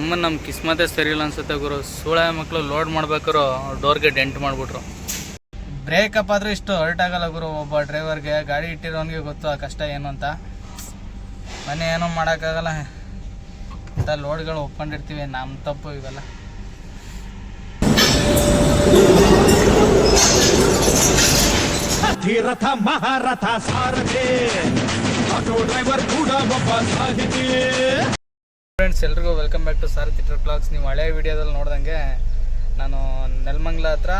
ಅಮ್ಮನ ನಮ್ಮ ಕಿಸ್ಮತೆ ಸರಿ ಇಲ್ಲ ಅನ್ಸುತ್ತೆ ಗುರು. ಸೂಳೆ ಮಕ್ಕಳು ಲೋಡ್ ಮಾಡ್ಬೇಕಾರು ಡೋರ್ಗೆ ಡೆಂಟ್ ಮಾಡಿಬಿಟ್ರು. ಬ್ರೇಕಪ್ ಆದರೂ ಇಷ್ಟು ಹರ್ಟ್ ಆಗಲ್ಲ ಗುರು. ಒಬ್ಬ ಡ್ರೈವರ್ಗೆ ಗಾಡಿ ಇಟ್ಟಿರೋನಿಗೆ ಗೊತ್ತು ಆ ಕಷ್ಟ ಏನು ಅಂತ. ಮನೆ ಏನೂ ಮಾಡೋಕ್ಕಾಗಲ್ಲ. ಇಂಥ ಲೋಡ್ಗಳು ಒಪ್ಕೊಂಡಿರ್ತೀವಿ. ನಮ್ಮ ತಪ್ಪು ಇವೆಲ್ಲ. ಧೀರಥ ಮಹಾರಥ ಸಾರಥಿ. ಆಟೋ ಡ್ರೈವರ್ ಕೂಡ ಒಬ್ಬ ಸಾಹಿತಿ. ಫ್ರೆಂಡ್ಸ್ ಎಲ್ರಿಗೂ welcome back to Sarathi trip blogs ನೀವು ಹಳೆ ವಿಡಿಯೋದಲ್ಲಿ ನೋಡ್ದಂಗೆ ನಾನು ನೆಲಮಂಗ್ಲ ಹತ್ರ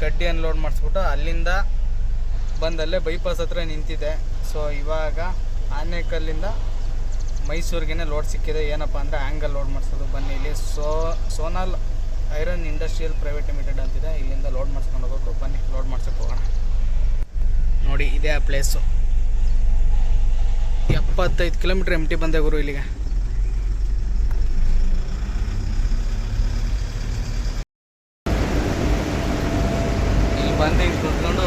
ಕಡ್ಡಿ ಅನ್ಲೋಡ್ ಮಾಡಿಸ್ಬಿಟ್ಟು ಅಲ್ಲಿಂದ ಬಂದಲ್ಲೇ ಬೈಪಾಸ್ ಹತ್ರ ನಿಂತಿದ್ದೆ. ಸೊ ಇವಾಗ ಆನೆಕಲ್ಲಿಂದ ಮೈಸೂರಿಗೇ ಲೋಡ್ ಸಿಕ್ಕಿದೆ. ಏನಪ್ಪ ಅಂದರೆ ಆ್ಯಂಗಲ್ ಲೋಡ್ ಮಾಡಿಸೋದು ಬನ್ನಿ ಇಲ್ಲಿ. So Sonal iron industrial private limited ಅಂತಿದೆ. ಇಲ್ಲಿಂದ ಲೋಡ್ ಮಾಡಿಸ್ಕೊಂಡು ಹೋಗ್ಬೇಕು ಬನ್ನಿ. ಲೋಡ್ ಮಾಡ್ಸೋಕೆ ಹೋಗೋಣ. ನೋಡಿ, ಇದೇ ಆ ಪ್ಲೇಸು ಎಪ್ಪತ್ತೈದು ಕಿಲೋಮೀಟ್ರ್ ಎಂ ಟಿ ಬಂದೆ ಗುರು ಇಲ್ಲಿಗೆ ಇಲ್ಲಿ ಬಂದು ಹಿಂಗೆ ಕುತ್ಕೊಂಡು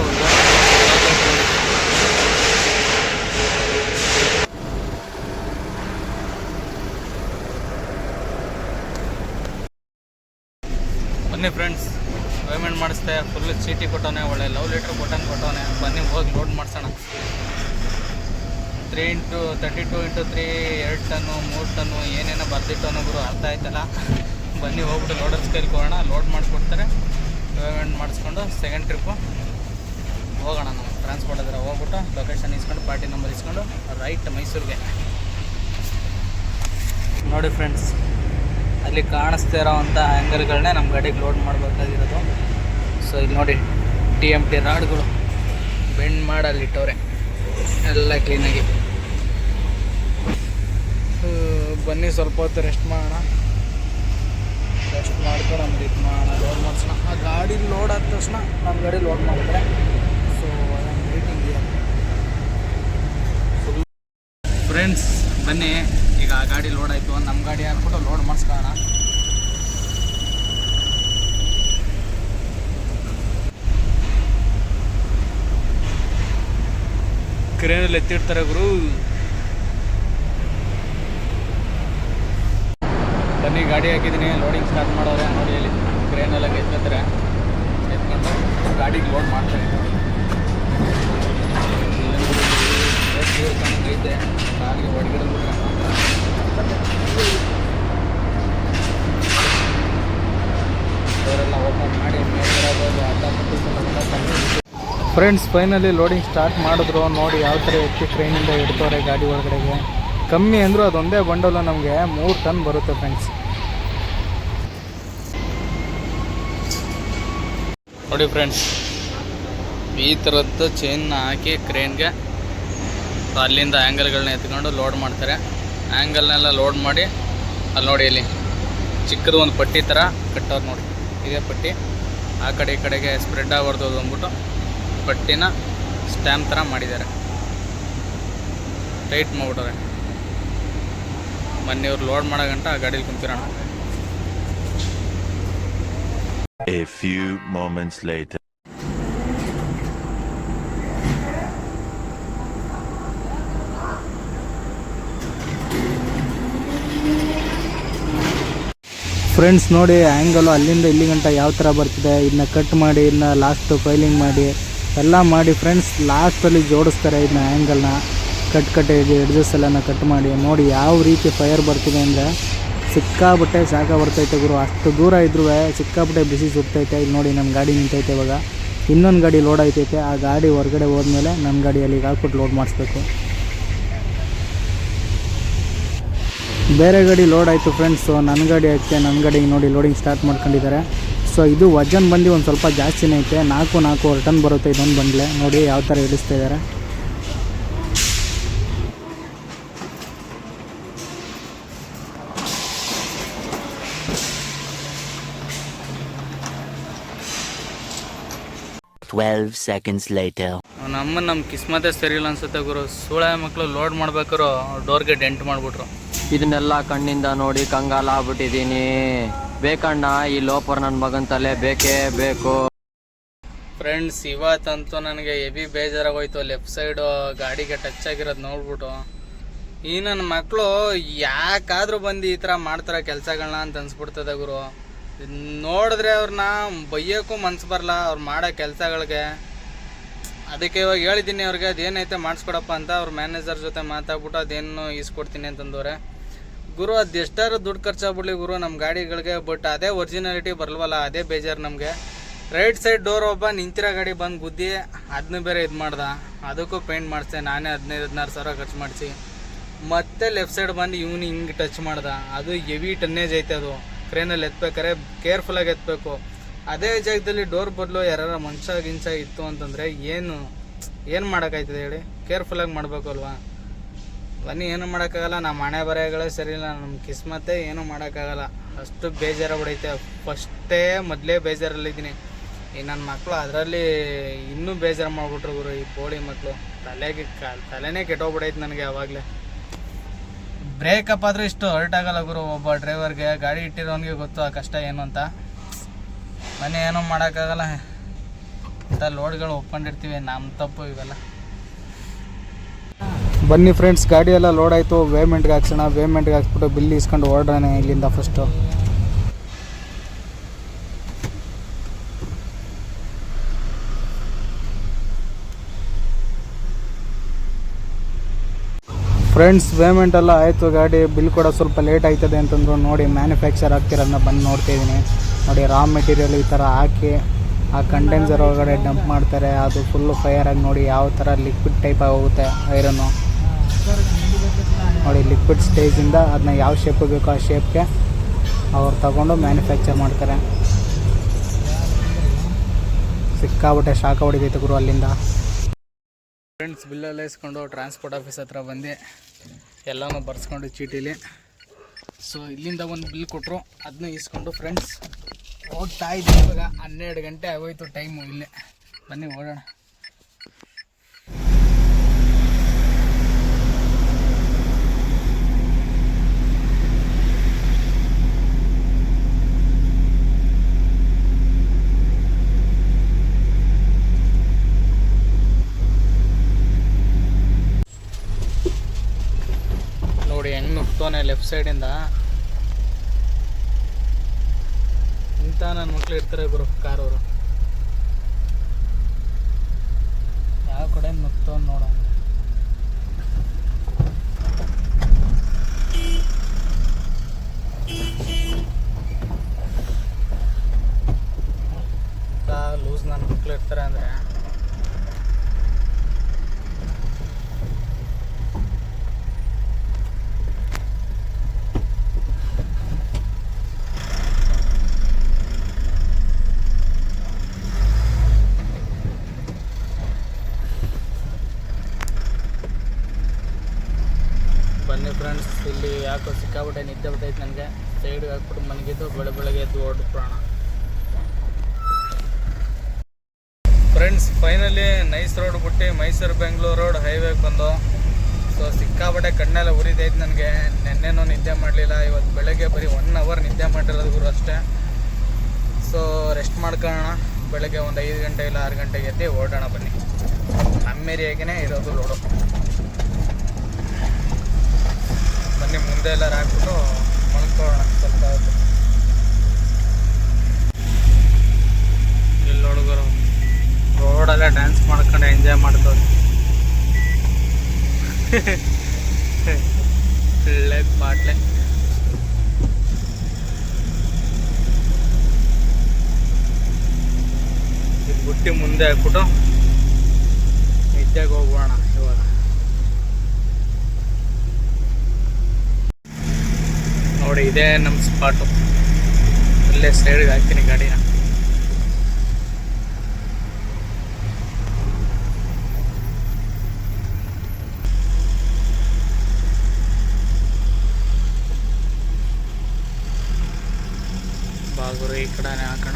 ಬನ್ನಿ ಫ್ರೆಂಡ್ಸ್ ಪೇಮೆಂಟ್ ಮಾಡಿಸ್ದೆ. ಫುಲ್ ಚೀಟಿ ಕೊಟ್ಟವನೆ, ಒಳ್ಳೆ ಲವ್ ಲೀಟ್ರ್ ಕೊಟ್ಟನ್ ಕೊಟ್ಟವನೆ. ಬನ್ನಿ, ಹೋಗಿ ಲೋಡ್ ಮಾಡ್ಸೋಣ. Three into thirty two into three ಎರಡು ಟನ್ನು ಮೂರು ಟನ್ನು ಏನೇನೋ ಬರ್ದಿಟ್ಟವನು ಗುರು, ಅರ್ಥ ಆಯ್ತಲ್ಲ? ಬನ್ನಿ, ಹೋಗ್ಬಿಟ್ಟು ಲೋಡರ್ಸ್ ಕೈಲಿ ಕೊಡೋಣ. ಲೋಡ್ ಮಾಡಿಸ್ಕೊಡ್ತಾರೆ ಪೇಮೆಂಟ್ ಮಾಡಿಸ್ಕೊಂಡು ಸೆಕೆಂಡ್ ಟ್ರಿಪ್ಪು ಹೋಗೋಣ ನಾವು. ಟ್ರಾನ್ಸ್ಪೋರ್ಟ್ ಹತ್ರ ಹೋಗ್ಬಿಟ್ಟು ಲೊಕೇಶನ್ ಇಸ್ಕೊಂಡು ಪಾರ್ಟಿ ನಂಬರ್ ಇಸ್ಕೊಂಡು ರೈಟ್ ಮೈಸೂರಿಗೆ. ನೋಡಿ ಫ್ರೆಂಡ್ಸ್ ಅಲ್ಲಿ ಕಾಣಿಸ್ತಾ ಇರೋವಂಥ ಆ್ಯಂಗಲ್ಗಳನ್ನೇ ನಮ್ಮ ಗಾಡಿಗೆ ಲೋಡ್ ಮಾಡಬೇಕಾಗಿರೋದು. ಸೊ ಇಲ್ಲಿ ನೋಡಿ ಟಿ ಎಂ ಟಿ ರಾಡ್ಗಳು ಬೆಂಡ್ ಮಾಡಿ ಅಲ್ಲಿ ಇಟ್ಟವ್ರೆ. ಎಲ್ಲ ಕ್ಲೀನಾಗಿ ಬನ್ನಿ ಸ್ವಲ್ಪ ಹೊತ್ತು ರೆಸ್ಟ್ ಮಾಡೋಣ. ರೆಸ್ಟ್ ಮಾಡ್ಕೊಂಡು ನಮ್ಗೆ ಇದು ಮಾಡೋಣ ಲೋಡ್ ಮಾಡಿಸೋಣ. ಆ ಗಾಡಿ ಲೋಡ್ ಆದ ತಕ್ಷಣ ನಮ್ಮ ಗಾಡಿ ಲೋಡ್ ಮಾಡಿದ್ರೆ ಸೊ ಮೀಟಿಂಗ್ ಫ್ರೆಂಡ್ಸ್ ಬನ್ನಿ. ಈಗ ಆ ಗಾಡಿ ಲೋಡ್ ಆಯಿತು. ನಮ್ಮ ಗಾಡಿ ಹಾಕ್ಬಿಟ್ಟು ಲೋಡ್ ಮಾಡಿಸ್ಕೊಳ್ಳೋಣ. ಕ್ರೇನಲ್ಲಿ ಎತ್ತಿಡ್ತಾರೆ ಗುರು. ಬನ್ನಿ, ಗಾಡಿ ಹಾಕಿದ್ದೀನಿ. ಲೋಡಿಂಗ್ ಸ್ಟಾರ್ಟ್ ಮಾಡೋದು ನೋಡಿ ಇಲ್ಲಿ ಕ್ರೇನೆಲ್ಲ ಎತ್ಕೊತಾರೆ ಎತ್ಕೊಂಡು ಗಾಡಿಗೆ ಲೋಡ್ ಮಾಡ್ತಾರೆ ಐತೆ ಕಾಲಿಗೆ ಹೊಡ್ಗಿಡ್ಬಿಟ್ರೆ ಅವರೆಲ್ಲ ಓಪನ್ ಮಾಡಿ ಮೇಲ್ಗಡೆ ಫ್ರೆಂಡ್ಸ್ ಫೈನಲಿ ಲೋಡಿಂಗ್ ಸ್ಟಾರ್ಟ್ ಮಾಡಿದ್ರು. ನೋಡಿ ಯಾವ ಥರ ಎತ್ತಿ ಟ್ರೈನಿಂದ ಇಡ್ತವ್ರೆ ಗಾಡಿ ಒಳಗಡೆಗೆ. ಕಮ್ಮಿ ಅಂದರೂ ಅದೊಂದೇ ಬಂಡಲು ನಮಗೆ. ಮೂರು ಟನ್ ಬರುತ್ತೆ ಫ್ರೆಂಡ್ಸ್ ನೋಡಿ ಫ್ರೆಂಡ್ಸ್ ಈ ಥರದ್ದು ಚೈನ್ನ ಹಾಕಿ ಕ್ರೇನ್ಗೆ ಅಲ್ಲಿಂದ ಆ್ಯಂಗಲ್ಗಳನ್ನ ಎತ್ಕೊಂಡು ಲೋಡ್ ಮಾಡ್ತಾರೆ. ಆ್ಯಂಗಲ್ನೆಲ್ಲ ಲೋಡ್ ಮಾಡಿ ಅಲ್ಲಿ ನೋಡಿ ಇಲ್ಲಿ, ಚಿಕ್ಕದು ಒಂದು ಪಟ್ಟಿ ಥರ ಕಟ್ಟೋರು ನೋಡಿ. ಇದೇ ಪಟ್ಟಿ. ಆ ಕಡೆ ಈ ಕಡೆಗೆ ಸ್ಪ್ರೆಡ್ ಆಗಬಾರ್ದು ಅದು ಅಂದ್ಬಿಟ್ಟು ಪಟ್ಟಿನ ಸ್ಟ್ಯಾಂಪ್ ಥರ ಮಾಡಿದ್ದಾರೆ. ಟೈಟ್ ಮಾಡ್ಬಿಟ್ಟವ್ರೆ. ಮೊನ್ನೆ ಇವ್ರು ಲೋಡ್ ಮಾಡೋ ಗಂಟ ಆ ಗಾಡೀಲಿ ಕುಂತಿರೋಣ A few moments later. Friends ನೋಡಿ ಆ್ಯಂಗಲು ಅಲ್ಲಿಂದ ಇಲ್ಲಿ ಗಂಟ ಯಾವ ಥರ ಬರ್ತಿದೆ ಇದನ್ನ ಕಟ್ ಮಾಡಿ ಇದನ್ನ ಲಾಸ್ಟು ಫೈಲಿಂಗ್ ಮಾಡಿ ಎಲ್ಲ ಮಾಡಿ ಫ್ರೆಂಡ್ಸ್ ಲಾಸ್ಟಲ್ಲಿ ಜೋಡಿಸ್ತಾರೆ ಇದನ್ನ ಆ್ಯಂಗಲ್ನ ಕಟ್ ಕಟ್ ಎಡ್ಜಸ್ ಎಲ್ಲ ಕಟ್ ಮಾಡಿ, ನೋಡಿ ಯಾವ ರೀತಿ ಫೈರ್ ಬರ್ತಿದೆ ಅಂದರೆ ಸಿಕ್ಕಾಬಟ್ಟೆ ಸಾಕ ಬರ್ತೈತೆ ಗುರು. ಅಷ್ಟು ದೂರ ಇದ್ರೂ ಸಿಕ್ಕಾಬಟ್ಟೆ ಬಿಸಿ ಸುಡ್ತೈತೆ ಇಲ್ಲಿ ನೋಡಿ ನಮ್ಮ ಗಾಡಿ ನಿಂತೈತೆ ಇವಾಗ. ಇನ್ನೊಂದು ಗಾಡಿ ಲೋಡ್ ಆಯ್ತೈತೆ. ಆ ಗಾಡಿ ಹೊರಗಡೆ ಹೋದ್ಮೇಲೆ ನಮ್ಮ ಗಾಡಿಯಲ್ಲಿ ಹಾಕ್ಬಿಟ್ಟು ಲೋಡ್ ಮಾಡಿಸ್ಬೇಕು. ಬೇರೆ ಗಾಡಿ ಲೋಡ್ ಆಯಿತು ಫ್ರೆಂಡ್ಸು ನನ್ನ ಗಾಡಿ ಐತೆ ನನ್ನ ಗಾಡಿಗೆ ನೋಡಿ ಲೋಡಿಂಗ್ ಸ್ಟಾರ್ಟ್ ಮಾಡ್ಕೊಂಡಿದ್ದಾರೆ. ಸೊ ಇದು ವಜನ್ ಬಂದು ಒಂದು ಸ್ವಲ್ಪ ಜಾಸ್ತಿನೇ ಐತೆ. ನಾಲ್ಕು ನಾಲ್ಕು ಟನ್ ಬರುತ್ತೆ ಇದೊಂದು ಬಂದಲೆ ನೋಡಿ ಯಾವ ಥರ ಇಳಿಸ್ತಾ ಇದ್ದಾರೆ Twelve ಸೆಕೆಂಡ್ಸ್ ಲೈಟ್ ನಮ್ಮ ನಮ್ಮ ಕಿಸ್ಮತೆ ಸರಿ ಇಲ್ಲ ಅನ್ಸುತ್ತೆ ಗುರು. ಸೂಳೆ ಮಕ್ಕಳು ಲೋಡ್ ಮಾಡ್ಬೇಕಾರು ಡೋರ್ಗೆ ಡೆಂಟ್ ಮಾಡಿಬಿಟ್ರು. ಇದನ್ನೆಲ್ಲ ಕಣ್ಣಿಂದ ನೋಡಿ ಕಂಗಾಲ ಆಗ್ಬಿಟ್ಟಿದ್ದೀನಿ. ಬೇಕಣ್ಣ ಈ ಲೋಪರ್ ನನ್ನ ಮಗನ ತಲೆ ಬೇಕೇ ಬೇಕು. ಫ್ರೆಂಡ್ಸ್ ಇವತ್ತಂತೂ ನನಗೆ ಎಬಿ ಬೇಜಾರಾಗೋಯ್ತು. ಲೆಫ್ಟ್ ಸೈಡು ಗಾಡಿಗೆ ಟಚ್ ಆಗಿರೋದು ನೋಡ್ಬಿಟ್ಟು. ಈ ನನ್ನ ಮಕ್ಕಳು ಯಾಕಾದರೂ ಬಂದು ಈ ಥರ ಮಾಡ್ತಾರೆ ಕೆಲಸಗಳನ್ನ ಅಂತ ಅನ್ಸ್ಬಿಡ್ತದೆ ಗುರು. ನೋಡಿದ್ರೆ ಅವ್ರನ್ನ ಬೈಯೋಕ್ಕೂ ಮನ್ಸು ಬರಲ್ಲ, ಅವ್ರು ಮಾಡೋ ಕೆಲಸಗಳಿಗೆ. ಅದಕ್ಕೆ ಇವಾಗ ಹೇಳಿದ್ದೀನಿ ಅವ್ರಿಗೆ, ಅದೇನೈತೆ ಮಾಡಿಸ್ಕೊಡಪ್ಪ ಅಂತ ಅವ್ರ ಮ್ಯಾನೇಜರ್ ಜೊತೆ ಮಾತಾಡ್ಬಿಟ್ಟು ಅದೇನು ಈಸ್ಕೊಡ್ತೀನಿ ಅಂತಂದವ್ರೆ. ಗುರು, ಅದು ಎಷ್ಟಾದ್ರು ದುಡ್ಡು ಖರ್ಚಾಗ್ಬಿಡ್ಲಿ ಗುರು ನಮ್ಮ ಗಾಡಿಗಳಿಗೆ ಬಟ್ ಅದೇ ಒರಿಜಿನಾಲಿಟಿ ಬರಲ್ವಲ್ಲ, ಅದೇ ಬೇಜಾರು ನಮಗೆ. ರೈಟ್ ಸೈಡ್ ಡೋರ್ ಒಬ್ಬ ನಿಂತಿರೋ ಗಾಡಿ ಬಂದು ಗುದ್ದಿ ಅದನ್ನ ಬೇರೆ ಇದು ಮಾಡ್ದೆ. ಅದಕ್ಕೂ ಪೇಂಟ್ ಮಾಡಿಸ್ದೆ, ನಾನೇ ಹದಿನೈದು ಹದಿನಾರು ಸಾವಿರ ಖರ್ಚು ಮಾಡಿಸಿ. ಮತ್ತೆ ಲೆಫ್ಟ್ ಸೈಡ್ ಬಂದು ಇವನು ಹಿಂಗೆ ಟಚ್ ಮಾಡ್ದೆ. ಅದು ಹೆವಿ ಟನ್ನೇಜ್ ಐತೆ ಅದು. ಕ್ರೇನಲ್ಲಿ ಎತ್ಬೇಕಾರೆ ಕೇರ್ಫುಲ್ಲಾಗಿ ಎತ್ತಬೇಕು ಅದೇ ಜಾಗದಲ್ಲಿ ಡೋರ್ ಬದಲು ಯಾರ ಮನುಷ್ಯ ಗಿಂಚ ಇತ್ತು ಅಂತಂದರೆ ಏನು ಏನು ಮಾಡೋಕ್ಕಾಯ್ತದೆ ಹೇಳಿ? ಕೇರ್ಫುಲ್ಲಾಗಿ ಮಾಡಬೇಕು ಅಲ್ವಾ? ಬನ್ನಿ, ಏನು ಮಾಡೋಕ್ಕಾಗಲ್ಲ. ನಮ್ಮ ಹಣೆ ಬರೆಗಳೇ ಸರಿ ಇಲ್ಲ ನಮ್ಮ ಕಿಸ್ಮತ್ತೆ ಏನೂ ಮಾಡೋಕ್ಕಾಗಲ್ಲ. ಅಷ್ಟು ಬೇಜಾರು ಬಿಡೈತೆ ಫಸ್ಟೇ ಮೊದಲೇ ಬೇಜಾರಲ್ಲಿದ್ದೀನಿ. ಈ ನನ್ನ ಮಕ್ಕಳು ಅದರಲ್ಲಿ ಇನ್ನೂ ಬೇಜಾರು ಮಾಡಿಬಿಟ್ರು ಗುರು, ಈ ಬೋಳಿ ಮಕ್ಕಳು ತಲೆಗೆ ಕ, ತಲೆನೇ ಕೆಟ್ಟೋಗ್ಬಿಡೈತೆ ನನಗೆ ಆವಾಗಲೇ ಬ್ರೇಕಪ್ ಆದ್ರೆ ಇಷ್ಟು ಹರ್ಟ್ ಆಗಲ್ಲ ಗುರು. ಒಬ್ಬ ಡ್ರೈವರ್ಗೆ ಗಾಡಿ ಇಟ್ಟಿರೋನಿಗೆ ಗೊತ್ತು ಆ ಕಷ್ಟ ಏನು ಅಂತ. ಮನೆ ಏನೂ ಮಾಡೋಕ್ಕಾಗಲ್ಲ. ಇಂಥ ಲೋಡ್ಗಳು ಒಪ್ಕೊಂಡಿರ್ತೀವಿ. ನಮ್ಮ ತಪ್ಪು ಇವೆಲ್ಲ. ಬನ್ನಿ ಫ್ರೆಂಡ್ಸ್ ಗಾಡಿ ಎಲ್ಲ ಲೋಡ್ ಆಯಿತು. ಪೇಮೆಂಟ್ಗೆ ಹಾಕ್ಸೋಣ. ವೇಮೆಂಟ್ಗೆ ಹಾಕ್ಸ್ಬಿಟ್ಟು ಬಿಲ್ ಇಸ್ಕೊಂಡು ಹೊರಡೋಣ ಇಲ್ಲಿಂದ ಫಸ್ಟು ಫ್ರೆಂಡ್ಸ್ ಪೇಮೆಂಟ್ ಎಲ್ಲ ಆಯಿತು ಗಾಡಿ ಬಿಲ್ ಕೂಡ ಸ್ವಲ್ಪ ಲೇಟ್ ಆಯ್ತದೆ ಅಂತಂದ್ರು ನೋಡಿ ಮ್ಯಾನುಫ್ಯಾಕ್ಚರ್ ಆಗ್ತಿರೋದನ್ನ ಬಂದು ನೋಡ್ತಿದ್ದೀನಿ ನೋಡಿ ರಾ ಮೆಟೀರಿಯಲ್ ಈ ಥರ ಹಾಕಿ, ಆ ಕಂಡೆನ್ಸರ್ ಒಳಗಡೆ ಡಂಪ್ ಮಾಡ್ತಾರೆ. ಅದು ಫುಲ್ಲು ಫೈರ್ ಆಗಿ ನೋಡಿ ಯಾವ ಥರ ಲಿಕ್ವಿಡ್ ಟೈಪ್ ಹೋಗುತ್ತೆ ಐರನ್ನು ನೋಡಿ ಲಿಕ್ವಿಡ್ ಸ್ಟೇಜಿಂದ ಅದನ್ನ ಯಾವ ಶೇಪ್ ಬೇಕೋ ಆ ಶೇಪ್ಗೆ ಅವ್ರು ತಗೊಂಡು ಮ್ಯಾನುಫ್ಯಾಕ್ಚರ್ ಮಾಡ್ತಾರೆ. ಸಿಕ್ಕಾಬಿಟ್ಟೆ ಶಾಖ ಹೊಡಿತೈತೆ ಗುರು ಅಲ್ಲಿಂದ. ಫ್ರೆಂಡ್ಸ್ ಬಿಲ್ಲೆಲ್ಲ ಇಸ್ಕೊಂಡು ಟ್ರಾನ್ಸ್ಪೋರ್ಟ್ ಆಫೀಸ್ ಹತ್ರ ಬಂದು. ಎಲ್ಲನೂ ಬರ್ಸ್ಕೊಂಡು ಚೀಟಿಲಿ. ಸೊ ಇಲ್ಲಿಂದ ಒಂದು ಬಿಲ್ ಕೊಟ್ಟರು ಅದನ್ನ ಇಸ್ಕೊಂಡು ಫ್ರೆಂಡ್ಸ್ ಹೋಗ್ತಾ ಇದ್ದೀವಿ ಇವಾಗ. ಹನ್ನೆರಡು ಗಂಟೆ ಆಗೋಯ್ತು ಟೈಮು ಇಲ್ಲೇ. ಬನ್ನಿ, ಓಡೋಣ ನೋಡಿ ಹೆಂಗ್ ನುಗ್ತೋನೆ ಲೆಫ್ಟ್ ಸೈಡಿಂದ ಇಂಥ ನನ್ನ ಮಕ್ಳು ಇರ್ತಾರೆ ಗುರು ಕಾರವರು. ಯಾವ ಕಡೆ ಮತ್ತೊಂದು ನೋಡ ಲೂಸ್ ನನ್ನ ಮಕ್ಳು ಇರ್ತಾರೆ ಅಂದರೆ ಬನ್ನಿ ಫ್ರೆಂಡ್ಸ್ ಇಲ್ಲಿ ಯಾಕೋ ಸಿಕ್ಕಾಬಿಟ್ಟೆ ನಿದ್ದೆ ಬಿಟ್ಟೈತೆ ನನಗೆ. ಸೈಡ್ಗೆ ಹಾಕ್ಬಿಟ್ಟು ಮನಗಿದ್ದು ಬೆಳೆ ಬೆಳಗ್ಗೆ ಎದ್ದು ಪ್ರಾಣ. ಫ್ರೆಂಡ್ಸ್ ಫೈನಲಿ ನೈಸ್ ರೋಡ್ ಬಿಟ್ಟು ಮೈಸೂರು ಬೆಂಗಳೂರು ರೋಡ್ ಹೈವೇಗೆ ಬಂದು. ಸೊ ಸಿಕ್ಕಾಬಟ್ಟೆ ಕಣ್ಣೆಲ್ಲ ಉರಿದೈತೆ ನನಗೆ. ನೆನ್ನೆನೂ ನಿದ್ದೆ ಮಾಡಲಿಲ್ಲ. ಇವತ್ತು ಬೆಳಗ್ಗೆ ಬರೀ ಒನ್ ಅವರ್ ನಿದ್ದೆ ಮಾಡಿರೋದು ಗುರು ಅಷ್ಟೇ. ಸೊ ರೆಸ್ಟ್ ಮಾಡ್ಕೊಳ್ಳೋಣ. ಬೆಳಗ್ಗೆ ಒಂದು ಐದು ಗಂಟೆ ಇಲ್ಲ ಆರು ಗಂಟೆಗೆ ಎದ್ದು ಓಡೋಣ ಬನ್ನಿ. ನಮ್ಮ ಏರಿಯಾಗೇ ಇರೋದು ರೋಡು ಬನ್ನಿ ಮುಂದೆ ಎಲ್ಲ ಹಾಕ್ಬಿಟ್ಟು ಮಲ್ಕೊಳ್ಳೋಣ ಸ್ವಲ್ಪ ಹೊತ್ತು ಇಲ್ಲಿ ಹುಡುಗರು ರೋಡಲ್ಲೇ ಡ್ಯಾನ್ಸ್ ಮಾಡ್ಕೊಂಡು ಎಂಜಾಯ್ ಮಾಡ್ತವ್ರೆ ಒಳ್ಳೆ ಇದು ಬುಟ್ಟಿ ಮುಂದೆ ಹಾಕ್ಬಿಟ್ಟು ನಿದ್ದೆಗೆ ಹೋಗೋಣ ಇವಾಗ ನೋಡಿ ಇದೇ ನಮ್ಮ ಸ್ಪಾಟು ಇಲ್ಲೇ ಸೈಡ್ಗೆ ಹಾಕ್ತೀನಿ ಗಾಡಿನ ಬಾಗುರು ಈ ಕಡೆನೇ ಹಾಕೋಣ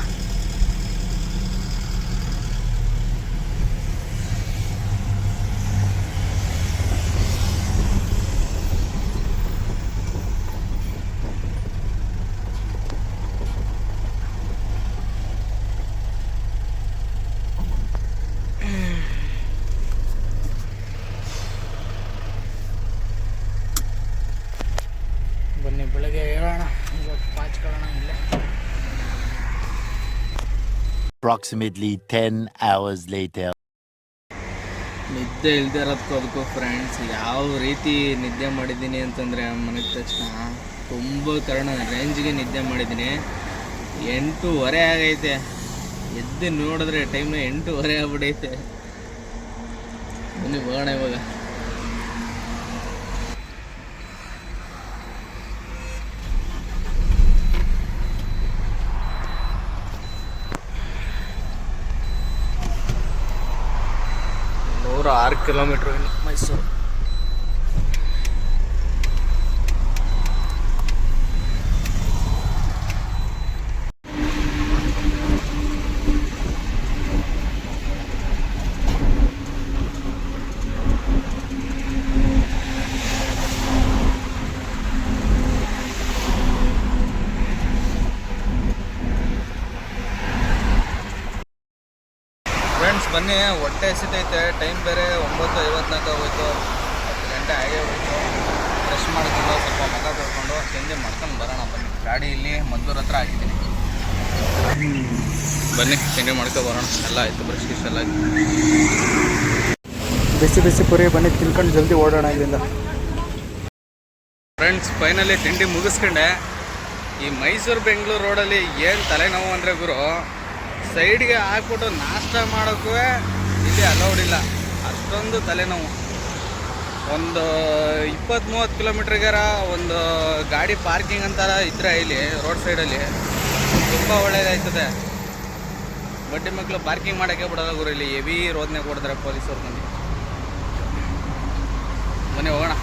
Approximately 10 hours later. ನಿದ್ದೆ ಇಲ್ದೇ ಇರೋದಕ್ಕೂ ಅದಕ್ಕೂ ಫ್ರೆಂಡ್ಸ್ ಯಾವ ರೀತಿ ನಿದ್ದೆ ಮಾಡಿದ್ದೀನಿ ಅಂತಂದರೆ ಮನೆಗೆ ತಕ್ಷಣ ತುಂಬ ಕಾರಣ ರೇಂಜ್ಗೆ ನಿದ್ದೆ ಮಾಡಿದ್ದೀನಿ. ಎಂಟೂವರೆ ಆಗೈತೆ. ಎದ್ದು ನೋಡಿದ್ರೆ ಟೈಮ್ ಎಂಟೂವರೆ ಆಗ್ಬಿಡೈತೆ. ಬನ್ನಿ ಹೋಗೋಣ ಇವಾಗ. ನೂರ ಆರು ಕಿಲೋಮೀಟ್ರ್ ಮೈಸೂರು ಫ್ರೆಂಡ್ಸ್ ಬನ್ನಿ ಹೊಟ್ಟೆ ಹಸಿತೈತೆ ಟೈಮ್ ಬೇರೆ ಒಂಬತ್ತು ಐವತ್ನಾಲ್ಕು ಆಗೋಯ್ತು ಹತ್ತು ಗಂಟೆ ಆಗೇ ಹೋಯ್ತು. ಫ್ರೆಶ್ ಮಾಡ್ಕೊಂಡು ಸ್ವಲ್ಪ ಮಗ ತೊಳ್ಕೊಂಡು ತಿಂಡಿ ಮಾಡ್ಕೊಂಡು ಬರೋಣ ಬನ್ನಿ. ಗಾಡಿ ಇಲ್ಲಿ ಮದ್ದೂರ್ ಹತ್ರ ಹಾಕಿದ್ದೀನಿ ಬನ್ನಿ ತಿಂಡಿ ಮಾಡ್ಕೊ ಬರೋಣ. ಎಲ್ಲ ಆಯಿತು ಬ್ರಷ್ ಗಿಶ್ ಎಲ್ಲ ಬಿಸಿ ಬಿಸಿ ಪುರಿ ಬನ್ನಿ ತಿನ್ಕೊಂಡು ಜಲ್ದಿ ಓಡೋಣ ಇಲ್ಲಿಂದ. ಫ್ರೆಂಡ್ಸ್ ಫೈನಲಿ ತಿಂಡಿ ಮುಗಿಸ್ಕೊಂಡೆ. ಈ ಮೈಸೂರು ಬೆಂಗಳೂರು ರೋಡಲ್ಲಿ ಏನು ತಲೆನೋವು ಅಂದರೆ ಗುರು ಸೈಡ್ಗೆ ಹಾಕ್ಬಿಟ್ಟು ನಾಷ್ಟ ಮಾಡೋಕ್ಕೂ ಇಲ್ಲಿ ಅಲೌಡ್ ಇಲ್ಲ. ಅಷ್ಟೊಂದು ತಲೆನೋವು. ಒಂದು ಇಪ್ಪತ್ತು ಮೂವತ್ತು ಕಿಲೋಮೀಟ್ರಿಗಾರ ಒಂದು ಗಾಡಿ ಪಾರ್ಕಿಂಗ್ ಅಂತ ಇದ್ರೆ ಇಲ್ಲಿ ರೋಡ್ ಸೈಡಲ್ಲಿ. ತುಂಬ ಒಳ್ಳೇದಾಯ್ತದೆ. ಬಡ್ಡಿ ಮಕ್ಕಳು ಪಾರ್ಕಿಂಗ್ ಮಾಡೋಕ್ಕೆ ಬಿಡೋಲ್ಲ ಗುರು ಇಲ್ಲಿ. ಹೆವಿ ರೋದನೆ ಕೊಡ್ತಾರೆ ಪೊಲೀಸರು ಬಂದು ಮನೆ ಹೋಗೋಣ.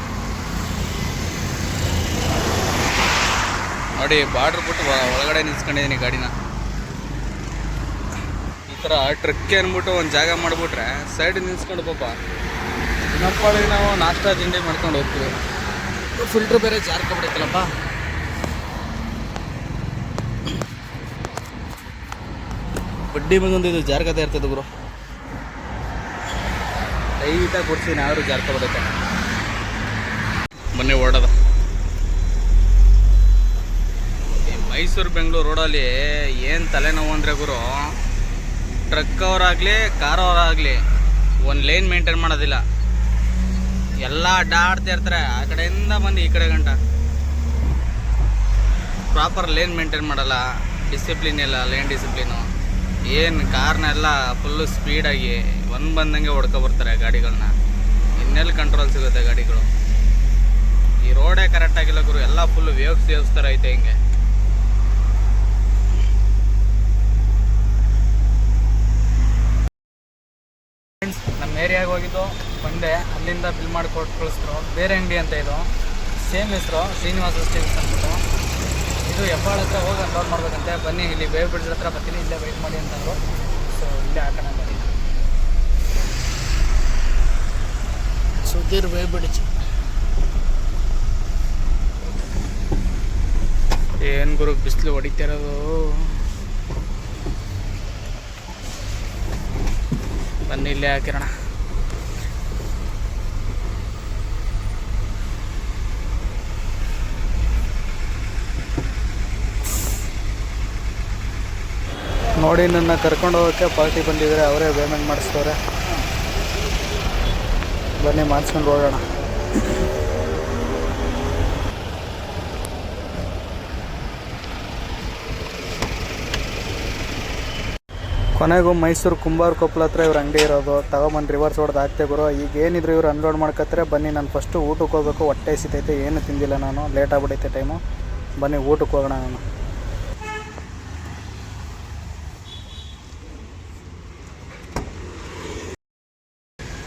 ನೋಡಿ, ಬಾರ್ಡ್ರ್ ಬಿಟ್ಟು ಒಳಗಡೆ ನಿಲ್ಸ್ಕೊಂಡಿದ್ದೀನಿ ಗಾಡಿನ. ಥರ ಟ್ರಕ್ಕೆ ಅಂದ್ಬಿಟ್ಟು ಒಂದು ಜಾಗ ಮಾಡಿಬಿಟ್ರೆ ಸೈಡ್ ನಿಲ್ಸ್ಕೊಂಡು ಪಾಪ. ನಮ್ಮ ನಾವು ನಾಷ್ಟ ತಿಂಡಿ ಮಾಡ್ಕೊಂಡು ಹೋಗ್ತೀವಿ. ಫಿಲ್ಟ್ರ್ ಬೇರೆ ಜಾರ್ಕೊಬಿಡುತ್ತಲ್ಲಪ್ಪ ಬಡ್ಡಿ ಬಂದೊಂದು ಇದು ಜಾರ್ಕತೆ ಇರ್ತದೆ ಗುರು. ಲೈಟಾಗಿ ಕೊಡ್ತೀನಿ ಯಾರು ಜಾರ್ಕೊಬಿಡುತ್ತೆ ಮೊನ್ನೆ ಓಡೋದ. ಮೈಸೂರು, ಬೆಂಗಳೂರು ರೋಡಲ್ಲಿ ಏನು ತಲೆನೋವು ಅಂದರೆ ಗುರು ಟ್ರಕ್ ಅವರಾಗಲಿ ಕಾರ್ ಅವರಾಗಲಿ, ಒಂದು ಲೈನ್ ಮೇಂಟೈನ್ ಮಾಡೋದಿಲ್ಲ. ಎಲ್ಲ ಅಡ್ಡಾಡ್ತಾ ಇರ್ತಾರೆ. ಆ ಕಡೆಯಿಂದ ಬಂದು ಈ ಕಡೆ ಗಂಟ. ಪ್ರಾಪರ್ ಲೈನ್ ಮೇಂಟೈನ್ ಮಾಡಲ್ಲ. ಡಿಸಿಪ್ಲಿನ್ ಇಲ್ಲ ಲೈನ್ ಡಿಸಿಪ್ಲಿನು ಏನು ಕಾರ್ನೆಲ್ಲ ಫುಲ್ಲು ಸ್ಪೀಡಾಗಿ ಒಂದು ಬಂದಂಗೆ ಹೊಡ್ಕೊ ಬರ್ತಾರೆ ಗಾಡಿಗಳನ್ನ ಇನ್ನೆಲ್ಲಿ ಕಂಟ್ರೋಲ್ ಸಿಗುತ್ತೆ ಗಾಡಿಗಳು. ಈ ರೋಡೇ ಕರೆಕ್ಟಾಗಿಲ್ಲ ಗುರು. ಎಲ್ಲ ಫುಲ್ ವೇವ್ಸ್ ವೇವ್ಸ್ ಥರ ಐತೆ ಹಿಂಗೆ ಫ್ರೆಂಡ್ಸ್ ನಮ್ಮ ಏರಿಯಾಗೆ ಹೋಗಿದ್ದು ಬಂದೆ ಅಲ್ಲಿಂದ ಬಿಲ್ ಮಾಡಿ ಕೊಟ್ಟು ಕಳಿಸಿದ್ರು. ಬೇರೆ ಅಂಗಡಿ ಅಂತ ಇದು. ಸೇಮ್ ಹೆಸರು ಶ್ರೀನಿವಾಸ ಸ್ಟೀಲ್ಸ್ ಅಂದ್ಬಿಟ್ಟು. ಇದು ಹೆಬ್ಬಾಳ ಹತ್ರ ಹೋಗಿ ಅನ್ಲೋಡ್ ಮಾಡ್ಬೇಕಂತೆ. ಬನ್ನಿ ಇಲ್ಲಿ ಬೇವ್ ಬ್ರಿಡ್ಜ್ ಹತ್ರ ಬರ್ತೀನಿ ಇಲ್ಲೇ ವೆಯ್ಟ್ ಮಾಡಿ ಅಂತಂದರು ಸೊ ಇಲ್ಲೇ ಹಾಕೋಣ ಬನ್ನಿ. ಸುಧೀರ್ ಬೇವ್ ಬ್ರಿಡ್ಜ್ ಏನು ಗುರು ಬಿಸಿಲು ಹೊಡಿತಿರೋದು ಬನ್ನಿ ಇಲ್ಲೇ ಹಾಕಿರೋಣ. ನೋಡಿ ನನ್ನ ಕರ್ಕೊಂಡು ಹೋಗೋಕ್ಕೆ ಪಾರ್ಟಿ ಬಂದಿದ್ದಾರೆ, ಅವರೇ ಪೇಮೆಂಟ್ ಮಾಡಿಸ್ತವ್ರೆ ಬನ್ನಿ, ಮಾಡಿಸ್ಕೊಂಡು ಹೋಗೋಣ. ಕೊನೆಗೂ ಮೈಸೂರು ಕುಂಬಾರ ಕೊಪ್ಪಳ ಹತ್ರ ಇವ್ರ ಅಂಗಡಿ ಇರೋದು. ತಗೊಂಬಂದು ರಿವರ್ಸ್ ಹೊಡೆದು ಹಾಕ್ತೆ ಈಗ ಏನಿದ್ರು ಇವ್ರು ಅನ್ಲೋಡ್ ಮಾಡ್ಕತ್ತರೆ. ಬನ್ನಿ, ನಾನು ಫಸ್ಟು ಊಟಕ್ಕೆ ಹೋಗ್ಬೇಕು. ಹೊಟ್ಟೆ ಸಿತೈತೆ ಏನು ತಿಂದಿಲ್ಲ ನಾನು. ಲೇಟ್ ಟೈಮು ಬನ್ನಿ, ಊಟಕ್ಕೆ ಹೋಗೋಣ ನಾನು.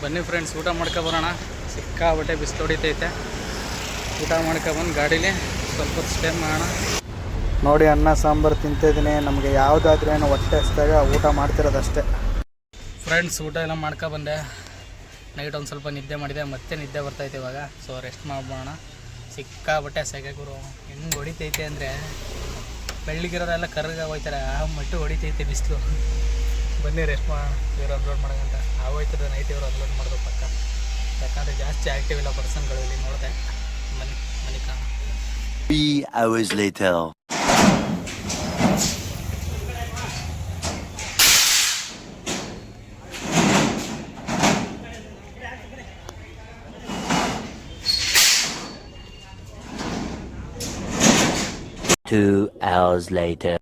ಬನ್ನಿ ಫ್ರೆಂಡ್ಸ್ ಊಟ ಮಾಡ್ಕೊ ಬರೋಣ. ಸಿಕ್ಕಾಬಟ್ಟೆ ಬಿಸಿ ಹೊಡಿತೈತೆ. ಊಟ ಬಂದು ಗಾಡೀಲಿ. ಸ್ವಲ್ಪ ಹೊತ್ತು ಸ್ಟೇ ಮಾಡೋಣ. ನೋಡಿ ಅನ್ನ, ಸಾಂಬಾರು ತಿಂತಿದ್ದೀನಿ. ನಮಗೆ ಯಾವುದಾದ್ರೂ ಏನು ಹೊಟ್ಟೆ ಹಚ್ಚಿದಾಗ ಊಟ ಮಾಡ್ತಿರೋದಷ್ಟೇ. ಫ್ರೆಂಡ್ಸ್ ಊಟ ಎಲ್ಲ ಮಾಡ್ಕೊ ಬಂದೆ. ನೈಟ್ ಒಂದು ಸ್ವಲ್ಪ ನಿದ್ದೆ ಮಾಡಿದೆ. ಮತ್ತೆ ನಿದ್ದೆ ಬರ್ತೈತೆ ಇವಾಗ. ಸೊ ರೆಸ್ಟ್ ಮಾಡ್ಬೋಣ ಸಿಕ್ಕಾಬಟ್ಟೆ ಸೆಗೆ ಗುರು. ಹೆಂಗೆ ಹೊಡಿತೈತೆ ಅಂದರೆ, ಬೆಳ್ಳಿಗಿರೋರೆಲ್ಲ ಕರ್ಗ ಹೋಯ್ತಾರೆ ಆ ಮಟ್ಟು ಹೊಡಿತೈತೆ ಬಿಸಿಲು. ಬನ್ನಿ ರೆಸ್ಟ್ ಮಾ ಇವ್ರು ಅಪ್ಲೋಡ್ ಮಾಡೋಂತ ಆಗೋಯ್ತದ, ನೈಟ್ ಇವರು ಅಪ್ಲೋಡ್ ಮಾಡಿದ್ರು ಪಕ್ಕ. ಯಾಕಂದರೆ ಜಾಸ್ತಿ ಆ್ಯಕ್ಟಿವ್ ಇಲ್ಲ ಪರ್ಸನ್ಗಳು ಇಲ್ಲಿ ನೋಡಿದೆ. ಮನಿ, ಮನಿಕ. Three hours later Two hours later.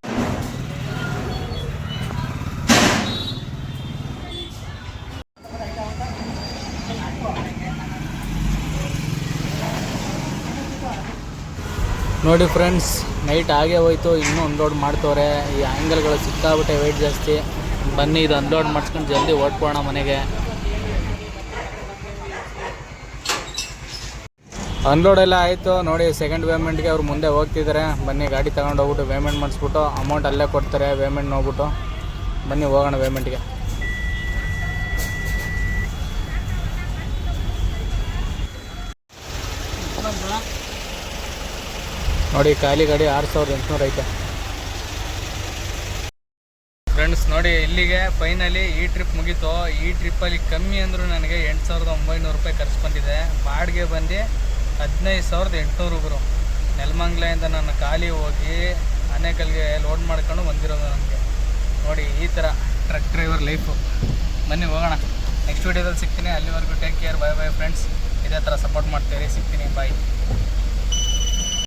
ನೋಡಿ ಫ್ರೆಂಡ್ಸ್ ನೈಟ್ ಆಗೇ ಹೋಯ್ತು, ಇನ್ನೂ ಅನ್ಲೋಡ್ ಮಾಡ್ತವ್ರೆ. ಈ ಆ್ಯಂಗಲ್ಗಳು ಸಿಕ್ಕಾಬಿಟ್ಟೆ ವೆಯ್ಟ್ ಜಾಸ್ತಿ. ಬನ್ನಿ, ಇದು ಅನ್ಲೋಡ್ ಮಾಡಿಸ್ಕೊಂಡು ಜಲ್ದಿ ಓಡ್ಬೋಣ ಮನೆಗೆ. ಅನ್ಲೋಡ್ ಎಲ್ಲ ಆಯಿತು. ನೋಡಿ ಸೆಕೆಂಡ್ ಪೇಮೆಂಟ್ಗೆ ಅವ್ರು ಮುಂದೆ ಹೋಗ್ತಿದ್ದಾರೆ ಬನ್ನಿ, ಗಾಡಿ ತಗೊಂಡೋಗ್ಬಿಟ್ಟು ಪೇಮೆಂಟ್ ಮಾಡಿಸ್ಬಿಟ್ಟು ಅಮೌಂಟ್ ಅಲ್ಲೇ ಕೊಡ್ತಾರೆ ಪೇಮೆಂಟ್ ನೋಡ್ಬಿಟ್ಟು. ಬನ್ನಿ, ಹೋಗೋಣ ಪೇಮೆಂಟ್ಗೆ ನೋಡಿ, ಖಾಲಿ ಗಾಡಿ ಆರು ಸಾವಿರದ ಎಂಟುನೂರು ಐತೆ. ಫ್ರೆಂಡ್ಸ್ ನೋಡಿ, ಇಲ್ಲಿಗೆ ಫೈನಲಿ ಈ ಟ್ರಿಪ್ ಮುಗೀತು. ಈ ಟ್ರಿಪ್ಪಲ್ಲಿ ಕಮ್ಮಿ ಅಂದರೂ ನನಗೆ ಎಂಟು ಸಾವಿರದ ಒಂಬೈನೂರು ರೂಪಾಯಿ ಖರ್ಚು ಬಂದಿದೆ. ಬಾಡಿಗೆ ಬಂದು ಹದಿನೈದು ಸಾವಿರದ ಎಂಟುನೂರು ಗುರು. ನೆಲಮಂಗ್ಲೆಯಿಂದ ನಾನು ಖಾಲಿ ಹೋಗಿ ಆನೇಕಲ್ಗೆ ಲೋಡ್ ಮಾಡ್ಕೊಂಡು ಬಂದಿರೋದು ನನಗೆ. ನೋಡಿ, ಈ ಥರ ಟ್ರಕ್ ಡ್ರೈವರ್ ಲೈಫು ಬನ್ನಿ, ಹೋಗೋಣ. ನೆಕ್ಸ್ಟ್ ವೀಡಿಯೋದಲ್ಲಿ ಸಿಗ್ತೀನಿ. ಅಲ್ಲಿವರೆಗೂ take care bye bye friends ಇದೇ ಥರ ಸಪೋರ್ಟ್ ಮಾಡ್ತೀರಿ. ಸಿಗ್ತೀನಿ. ಬಾಯ್